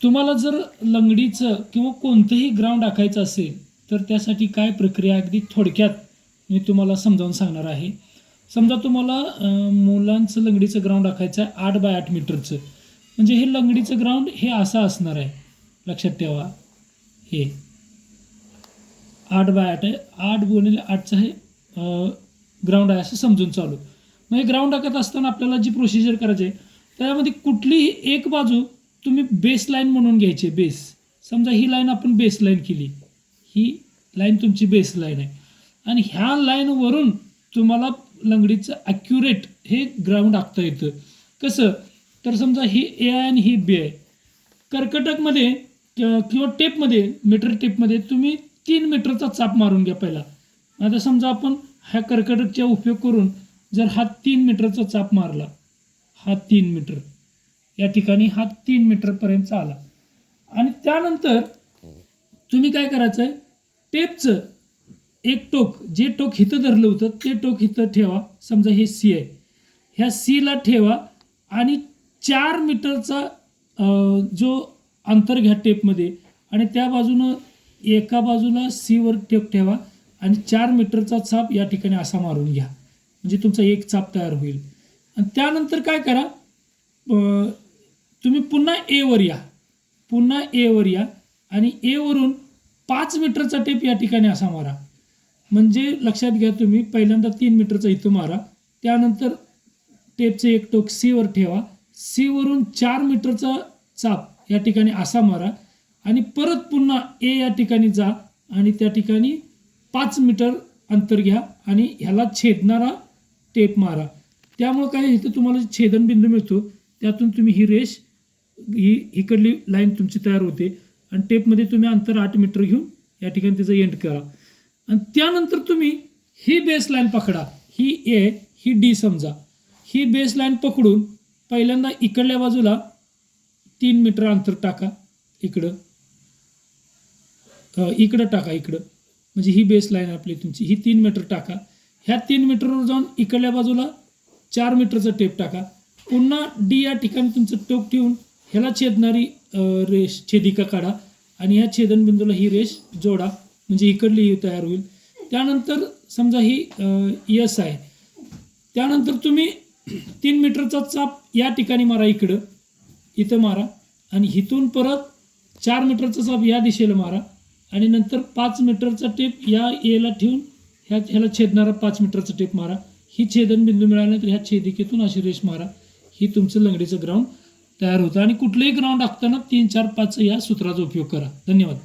तुम्हाला जर लंगडीचं किंवा कोणतंही ग्राउंड आखायचं असेल तर त्यासाठी काय प्रक्रिया अगदी थोडक्यात मी तुम्हाला समजावून सांगणार आहे. समजा तुम्हाला मुलांचं लंगडीचं ग्राउंड आखायचं आहे आठ बाय आठ मीटरचं. म्हणजे हे लंगडीचं ग्राउंड हे असं असणार आहे. लक्षात ठेवा. हे. आठ बाय आठ आहे. आठ गुणिले आठचं हे ग्राउंड आहे असं समजून चालू. मग हे ग्राउंड आखत असताना आपल्याला जी प्रोसिजर करायची आहे त्यामध्ये कुठलीही एक बाजू तुम्ही बेस लाईन म्हणून घ्यायची बेस समजा ही लाईन आपण बेस लाईन केली. ही लाईन तुमची बेस लाईन आहे. आणि ह्या लाईनवरून तुम्हाला लंगडीचं ॲक्युरेट हे ग्राउंड आखता येतं. कसं? तर समजा ही ए आहे आणि ही बी आहे. कर्कटकमध्ये किंवा टेपमध्ये मीटर टेपमध्ये तुम्ही तीन मीटरचा चाप मारून घ्या पहिला. आता समजा आपण ह्या कर्कटकचा उपयोग करून जर हा तीन मीटरचा चाप मारला हा तीन मीटर या ठिकाणी हा तीन मीटरपर्यंत आला आणि त्यानंतर तुम्ही काय करायचं आहे टेपचं एक टोक जे टोक हिथं धरलं होतं ते टोक हिथं ठेवा. समजा हे सी आहे. ह्या सीला ठेवा आणि चार मीटरचा जो अंतर घ्या टेपमध्ये आणि त्या बाजूनं एका बाजूला सीवर टेप ठेवा आणि चार मीटरचा चाप या ठिकाणी असा मारून घ्या. म्हणजे तुमचा एक चाप तयार होईल. आणि त्यानंतर काय करा? तुम्ही पुन्हा एवर या. पुन्हा एवर या. आणि एवरून पाच मीटरचा टेप या ठिकाणी असा मारा. म्हणजे लक्षात घ्या तुम्ही पहिल्यांदा तीन मीटरचा इथं मारा. त्यानंतर टेपचं एक टोक सीवर ठेवा. सीवरून चार मीटरचा चाप या ठिकाणी असा मारा. आणि परत पुन्हा ए या ठिकाणी जा आणि त्या ठिकाणी पाच मीटर अंतर घ्या आणि ह्याला छेदणारा टेप मारा. त्यामुळं काय इथं तुम्हाला छेदनबिंदू मिळतो. त्यातून तुम्ही ही रेष ही इकडली लाईन तुमची तयार होते. आणि टेपमध्ये तुम्ही अंतर आठ मीटर घेऊन या ठिकाणी त्याचं एंड करा. आणि त्यानंतर तुम्ही ही बेस लाईन पकडा. ही ए ही डी समजा. ही बेस लाईन पकडून पहिल्यांदा इकडल्या बाजूला तीन मीटर अंतर टाका. इकडं. इकडं टाका इकडं. म्हणजे ही बेस लाईन आपली तुमची. ही तीन मीटर टाका. ह्या तीन मीटरवर जाऊन इकडल्या बाजूला चार मीटरचं टेप टाका. पुन्हा डी या ठिकाणी तुमचं टोक ठेवून ह्याला छेदणारी रेष छेदिका काढा आणि ह्या छेदनबिंदूला ही रेष जोडा म्हणजे इकडली ही तयार होईल. त्यानंतर समजा ही यस आहे. त्यानंतर तुम्ही तीन मीटरचा चाप या ठिकाणी मारा इकडं इथं मारा आणि इथून परत चार मीटरचा चाप या दिशेला मारा आणि नंतर पाच मीटरचा टेप या एला ठेवून ह्या ह्याला छेदणारा पाच मीटरचा टेप मारा. ही छेदनबिंदू मिळाल्यानंतर ह्या छेदिकेतून अशी रेष मारा. ही तुमचं लंगडीचं ग्राउंड तयार होतं. आणि कुठलंही ग्राउंड आखताना तीन चार पाच या सूत्राचा उपयोग करा. धन्यवाद.